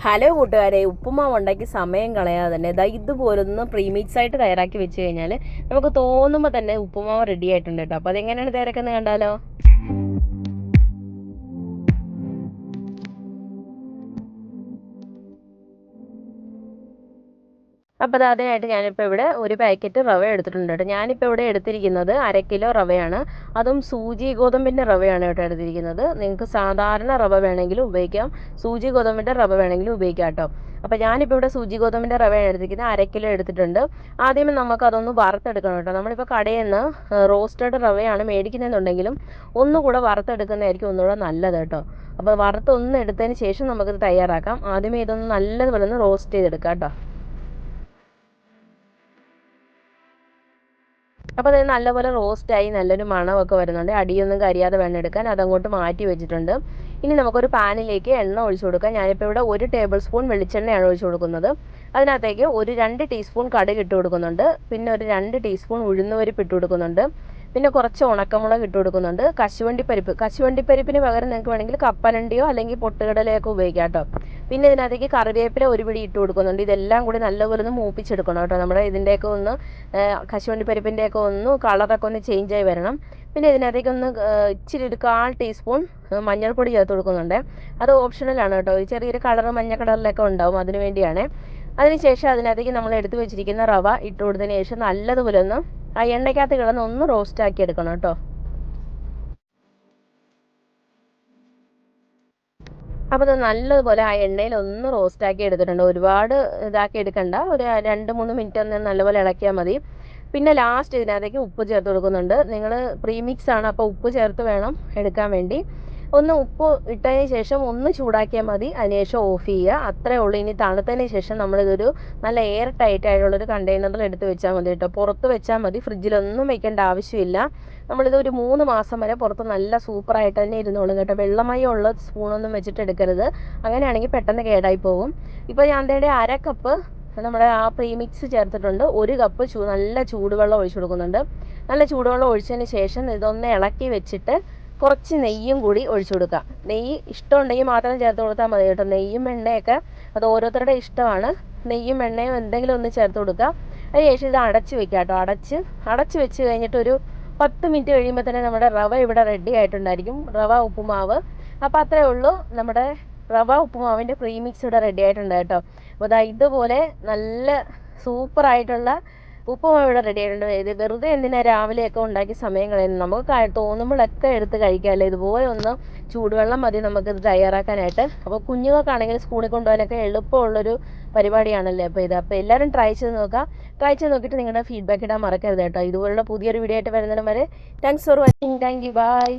Hello കൂട്ടുകാരെ ഉപ്പുമാവ് ഉണ്ടാക്കി സമയം കളയാതെ തന്നെ ഇതാ ഇതുപോലൊന്ന് പ്രീമിക്സ് ആയിട്ട് തയ്യാറാക്കി വെച്ച് കഴിഞ്ഞാൽ നമുക്ക് തോന്നുമ്പോൾ തന്നെ ഉപ്പുമാവ് റെഡി ആയിട്ടുണ്ട് കേട്ടോ അപ്പോൾ അതെങ്ങനെയാണ് തയ്യാറാക്കുന്നത് കണ്ടാലോ? അപ്പോൾ അത് അതിനായിട്ട് ഞാനിപ്പോൾ ഇവിടെ ഒരു പാക്കറ്റ് റവ എടുത്തിട്ടുണ്ട് കേട്ടോ. ഞാനിപ്പോൾ ഇവിടെ എടുത്തിരിക്കുന്നത് അര കിലോ റവയാണ്. അതും സൂചി ഗോതമ്പിന്റെ റവയാണ് കേട്ടോ എടുത്തിരിക്കുന്നത്. നിങ്ങൾക്ക് സാധാരണ റവ വേണമെങ്കിലും ഉപയോഗിക്കാം. സൂചി ഗോതമ്പിന്റെ റവ വേണമെങ്കിലും ഉപയോഗിക്കാം കേട്ടോ. അപ്പോൾ ഞാനിപ്പോൾ ഇവിടെ സൂചി ഗോതമ്പിന്റെ റവയാണ് എടുത്തിരിക്കുന്നത്. അര കിലോ എടുത്തിട്ടുണ്ട്. ആദ്യമേ നമുക്ക് അതൊന്ന് വറുത്തെടുക്കണം കേട്ടോ. നമ്മളിപ്പോൾ കടയിൽ നിന്ന് റോസ്റ്റഡ് റവയാണ് മേടിക്കുന്നതെന്നുണ്ടെങ്കിലും ഒന്നുകൂടെ വറുത്തെടുക്കുന്നതായിരിക്കും ഒന്നുകൂടെ നല്ലത് കേട്ടോ. അപ്പോൾ വറുത്തൊന്നെടുത്തതിന് ശേഷം നമുക്കിത് തയ്യാറാക്കാം. ആദ്യമേ ഇതൊന്ന് നല്ലതുപോലെ ഒന്ന് റോസ്റ്റ് ചെയ്തെടുക്കാം കേട്ടോ. അപ്പോൾ അത് നല്ലപോലെ റോസ്റ്റായി നല്ലൊരു മണമൊക്കെ വരുന്നുണ്ട്. അടിയൊന്നും കരിയാതെ വേണം എടുക്കാൻ അതങ്ങോട്ട് മാറ്റി വെച്ചിട്ടുണ്ട്. ഇനി നമുക്കൊരു പാനിലേക്ക് എണ്ണ ഒഴിച്ചു കൊടുക്കാം. ഞാനിപ്പോൾ ഇവിടെ ഒരു ടേബിൾ സ്പൂൺ വെളിച്ചെണ്ണയാണ് ഒഴിച്ചു കൊടുക്കുന്നത്. അതിനകത്തേക്ക് ഒരു രണ്ട് ടീസ്പൂൺ കടുക് ഇട്ട് കൊടുക്കുന്നുണ്ട്. പിന്നെ ഒരു രണ്ട് ടീസ്പൂൺ ഉഴുന്നുപരിപ്പ് ഇട്ട് കൊടുക്കുന്നുണ്ട്. പിന്നെ കുറച്ച് ഉണക്കമുളക് ഇട്ട് കൊടുക്കുന്നുണ്ട്. കശുവണ്ടി പരിപ്പ് കശുവണ്ടി പരിപ്പിന് പകരം നിങ്ങൾക്ക് വേണമെങ്കിൽ കപ്പലണ്ടിയോ അല്ലെങ്കിൽ പൊട്ടുകടലയൊക്കെ ഉപയോഗിക്കാം കേട്ടോ. പിന്നെ ഇതിനകത്തേക്ക് കറിവേപ്പില ഒരു പിടി ഇട്ട് കൊടുക്കുന്നുണ്ട്. ഇതെല്ലാം കൂടി നല്ലപോലെ ഒന്ന് മൂപ്പിച്ചെടുക്കണം കേട്ടോ. നമ്മുടെ ഇതിന്റെയൊക്കെ ഒന്ന് കശുവണ്ടി പരിപ്പിന്റെയൊക്കെ ഒന്ന് കളറൊക്കെ ഒന്ന് ചേഞ്ച് ആയി വരണം. പിന്നെ ഇതിനകത്തേക്ക് ഒന്ന് ഇച്ചിരി ഒരു കാൽ ടീസ്പൂൺ മഞ്ഞൾപ്പൊടി ചേർത്ത് കൊടുക്കുന്നുണ്ട്. അത് ഓപ്ഷണലാണ് കേട്ടോ. ചെറിയൊരു കളർ മഞ്ഞ കളറിലൊക്കെ ഉണ്ടാവും അതിന് വേണ്ടിയാണ്. അതിനുശേഷം അതിനകത്തേക്ക് നമ്മൾ എടുത്തു വെച്ചിരിക്കുന്ന റവ ഇട്ട് കൊടുത്തതിന് ശേഷം നല്ലതുപോലെ ഒന്ന് ആ എണ്ണയ്ക്കകത്ത് കിടന്ന് ഒന്ന് റോസ്റ്റ് ആക്കി എടുക്കണം കേട്ടോ. അപ്പോൾ നല്ലതുപോലെ ആ എണ്ണയിൽ ഒന്ന് റോസ്റ്റ് ആക്കി എടുത്തിട്ടുണ്ട്. ഒരുപാട് ഇതാക്കി എടുക്കണ്ട. ഒരു രണ്ട് മൂന്ന് മിനിറ്റ് ഒന്ന് നല്ലപോലെ ഇളക്കിയാൽ മതി. പിന്നെ ലാസ്റ്റ് ഇതിനകത്തേക്ക് ഉപ്പ് ചേർത്ത് കൊടുക്കുന്നുണ്ട്. നിങ്ങൾ പ്രീമിക്സ് ആണ് അപ്പോൾ ഉപ്പ് ചേർത്ത് വേണം എടുക്കാൻ വേണ്ടി. ഒന്ന് ഉപ്പ് ഇട്ടതിന് ശേഷം ഒന്ന് ചൂടാക്കിയാൽ മതി. അതിനുശേഷം ഓഫ് ചെയ്യുക. അത്രേ ഉള്ളൂ. ഇനി തണുത്തതിന് ശേഷം നമ്മളിതൊരു നല്ല എയർ ടൈറ്റ് ആയിട്ടുള്ളൊരു കണ്ടെയ്നറിൽ എടുത്ത് വെച്ചാൽ മതി കേട്ടോ. പുറത്ത് വെച്ചാൽ മതി. ഫ്രിഡ്ജിലൊന്നും വെക്കേണ്ട ആവശ്യമില്ല. നമ്മളിത് ഒരു മൂന്ന് മാസം വരെ പുറത്ത് നല്ല സൂപ്പറായിട്ട് തന്നെ ഇരുന്നോളും കേട്ടോ. വെള്ളമയം ഉള്ള സ്പൂണൊന്നും വെച്ചിട്ട് എടുക്കരുത്. അങ്ങനെയാണെങ്കിൽ പെട്ടെന്ന് കേടായി പോകും. ഇപ്പോൾ ഞാൻ തേടെ അര കപ്പ് നമ്മുടെ ആ പ്രീമിക്സ് ചേർത്തിട്ടുണ്ട്. ഒരു കപ്പ് ചൂ നല്ല ചൂടുവെള്ളം ഒഴിച്ചു കൊടുക്കുന്നുണ്ട്. നല്ല ചൂടുവെള്ളം ഒഴിച്ചതിന് ശേഷം ഇതൊന്ന് ഇളക്കി വെച്ചിട്ട് കുറച്ച് നെയ്യും കൂടി ഒഴിച്ചു കൊടുക്കുക. നെയ്യ് ഇഷ്ടമുണ്ടെങ്കിൽ മാത്രം ചേർത്ത് കൊടുത്താൽ മതി കേട്ടോ. നെയ്യും എണ്ണയൊക്കെ അത് ഓരോരുത്തരുടെ ഇഷ്ടമാണ്. നെയ്യും എണ്ണയും എന്തെങ്കിലും ഒന്ന് ചേർത്ത് കൊടുക്കുക. അതിന് ശേഷം ഇത് അടച്ച് വെക്കുക കേട്ടോ. അടച്ച് അടച്ച് വെച്ച് കഴിഞ്ഞിട്ട് ഒരു പത്ത് മിനിറ്റ് കഴിയുമ്പോൾ തന്നെ നമ്മുടെ റവ ഇവിടെ റെഡി ആയിട്ടുണ്ടായിരിക്കും. റവ ഉപ്പുമാവ്. അപ്പോൾ അത്രേ ഉള്ളൂ നമ്മുടെ റവ ഉപ്പുമാവിന്റെ പ്രീമിക്സ് ഇവിടെ റെഡി ആയിട്ടുണ്ട് കേട്ടോ. അപ്പോൾ ഇതാ ഇതുപോലെ നല്ല സൂപ്പറായിട്ടുള്ള ഉപ്പുമാവ് ഇവിടെ റെഡി ആയിട്ടുണ്ട്. ഇത് വെറുതെ എന്തിനാ രാവിലെയൊക്കെ ഉണ്ടാക്കി സമയം കളയുന്നത് നമുക്ക് തോന്നുമ്പോഴൊക്കെ എടുത്ത് കഴിക്കാമല്ലോ ഇതുപോലെ ഒന്ന് ചൂടുവെള്ളം മതി നമുക്കിത് തയ്യാറാക്കാനായിട്ട്. അപ്പോൾ കുഞ്ഞുങ്ങൾക്കാണെങ്കിൽ സ്കൂളിൽ കൊണ്ടുപോകാനൊക്കെ എളുപ്പമുള്ളൊരു പരിപാടിയാണല്ലേ? അപ്പോൾ ഇത് അപ്പോൾ എല്ലാവരും ട്രൈ ചെയ്ത് നോക്കുക. ട്രൈ ചെയ്ത് നോക്കിയിട്ട് നിങ്ങളുടെ ഫീഡ്ബാക്ക് ഇടാൻ മറക്കരുത് കേട്ടോ. ഇതുപോലുള്ള പുതിയൊരു വീഡിയോ ആയിട്ട് വരുന്നതിനും വരെ thanks for watching thank you bye